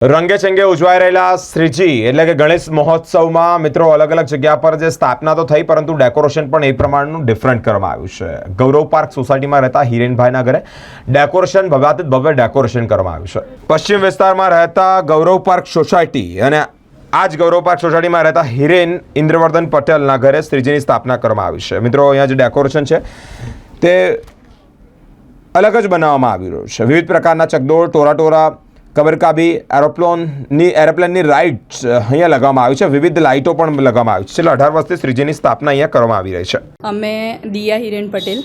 રંગે ચંગે ઉજવાઈ રહેલા શ્રીજી, એટલે કે ગણેશ મહોત્સવમાં મિત્રો અલગ અલગ જગ્યા પર જે સ્થાપના તો થઈ, પરંતુ ડેકોરેશન પણ એ પ્રમાણનું ડિફરન્ટ કરવામાં આવ્યું છે. ગૌરવ પાર્ક સોસાયટીમાં રહેતા હિરેનભાઈના ઘરે ડેકોરેશન, ભવ્યાતિત ભવ્ય ડેકોરેશન કરવામાં આવ્યું છે. પશ્ચિમ વિસ્તારમાં રહેતા ગૌરવ પાર્ક સોસાયટી અને આ જ ગૌરવ પાર્ક સોસાયટીમાં રહેતા હિરેન ઇન્દ્રવર્ધન પટેલના ઘરે શ્રીજીની સ્થાપના કરવામાં આવી છે. મિત્રો, અહીંયા જે ડેકોરેશન છે, તે અલગ જ બનાવવામાં આવી રહ્યું છે. વિવિધ પ્રકારના ચકડોળ ટોરા ટોરા કબરકાબી એરોપ્લોનની, એરોપ્લેનની રાઇટ્સ અહીંયા લગાવવામાં આવી છે. વિવિધ લાઇટો પણ લગાવવામાં આવી છે. છેલ્લા અઢાર વર્ષથી શ્રીજીની સ્થાપના અહીંયા કરવામાં આવી રહી છે. અમે દિયા હિરેન પટેલ,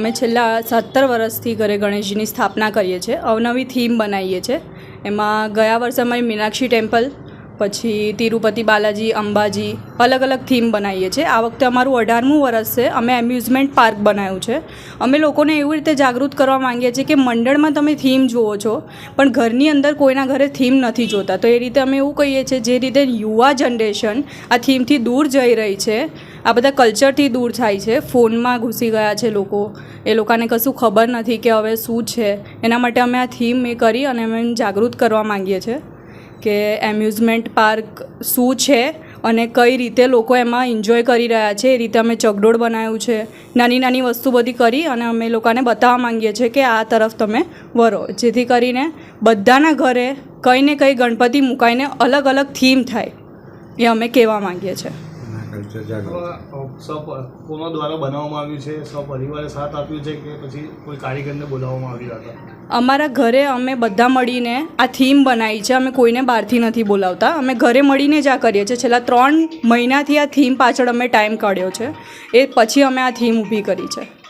અમે છેલ્લા સત્તર વર્ષથી ઘરે ગણેશજીની સ્થાપના કરીએ છીએ. અવનવી થીમ બનાવીએ છીએ. એમાં ગયા વર્ષે અમારી મીનાક્ષી ટેમ્પલ પછી તિરુપતિ બાલાજી, અંબાજી અલગ અલગ થીમ બનાવીએ છીએ. આ વખતે અમારું અઢારમું વર્ષ છે. અમે એમ્યુઝમેન્ટ પાર્ક બનાવ્યું છે. અમે લોકોને એવી રીતે જાગૃત કરવા માંગીએ છીએ કે મંડળમાં તમે થીમ જુઓ છો, પણ ઘરની અંદર કોઈના ઘરે થીમ નથી જોતા. તો એ રીતે અમે એવું કહીએ છીએ, જે રીતે યુવા જનરેશન આ થીમથી દૂર જઈ રહી છે, આ બધા કલ્ચરથી દૂર થાય છે. ફોનમાં ઘૂસી ગયા છે લોકો. એ લોકોને કશું ખબર નથી કે હવે શું છે. એના માટે અમે આ થીમ એ કરી અને અમે જાગૃત કરવા માંગીએ છીએ. કે એમ્યુઝમેન્ટ પાર્ક શું છે અને કઈ રીતે લોકો એમાં એન્જોય કરી રહ્યા છે, એ રીતે અમે ચગડોળ બનાવ્યું છે, નાની નાની વસ્તુ બધી કરી અને અમે લોકોને બતાવવા માંગીએ છીએ કે આ તરફ તમે વરો. જેથી કરીને બધાના ઘરે કંઈ ને કંઈ ગણપતિ મુકાઈને અલગ અલગ થીમ થાય, એ અમે કહેવા માંગીએ છીએ. સપ કોનો દ્વારા બનાવવામાં આવ્યું છે સપરિવારે સાથ આપ્યું છે કે પછી કોઈ કારીગરને બોલાવવામાં આવ્યા હતા? અમારા ઘરે અમે બધા મળીને આ થીમ બનાવી છે. અમે કોઈને બહારથી નથી બોલાવતા. અમે ઘરે મળીને જ આ કરીએ છીએ. છેલ્લા ત્રણ મહિનાથી આ થીમ પાછળ અમે ટાઈમ કાઢ્યો છે. એ પછી અમે આ થીમ ઊભી કરી છે.